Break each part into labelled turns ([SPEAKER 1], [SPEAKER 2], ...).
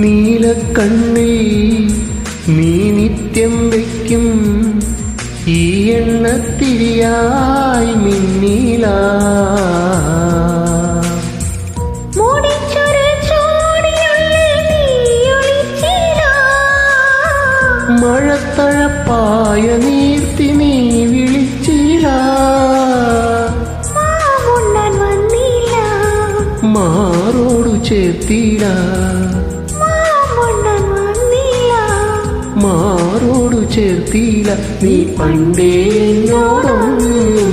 [SPEAKER 1] നീലക്കണ്ണിൽ നീ നിത്യം വയ്ക്കും ഈ എണ്ണത്തിരിയായി മഴത്തഴപ്പായ നീർത്തി നീ വിളിച്ചില്ല മാറോടു ചേർത്തില്ല മാറോടു ചേർത്തില്ല നീ പണ്ടേ എന്നോടൊന്നും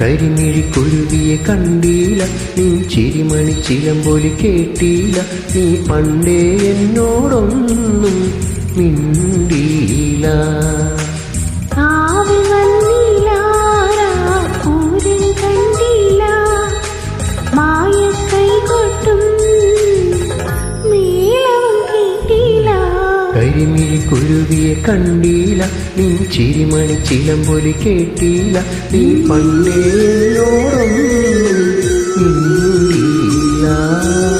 [SPEAKER 1] കരിമിഴി കുരുവിയെ കണ്ടീല. നീ ചിരിമണി ചിലമ്പൊലി കേട്ടീല. നീ പണ്ടേ എന്നോടൊന്നും മിണ്ടിയില്ല കരിമിഴി കുരുവിയെ കണ്ടീല. നീ ചിരിമണി ചിലമ്പൊലി കേട്ടീല. നീ പണ്ടേയോടൊന്നും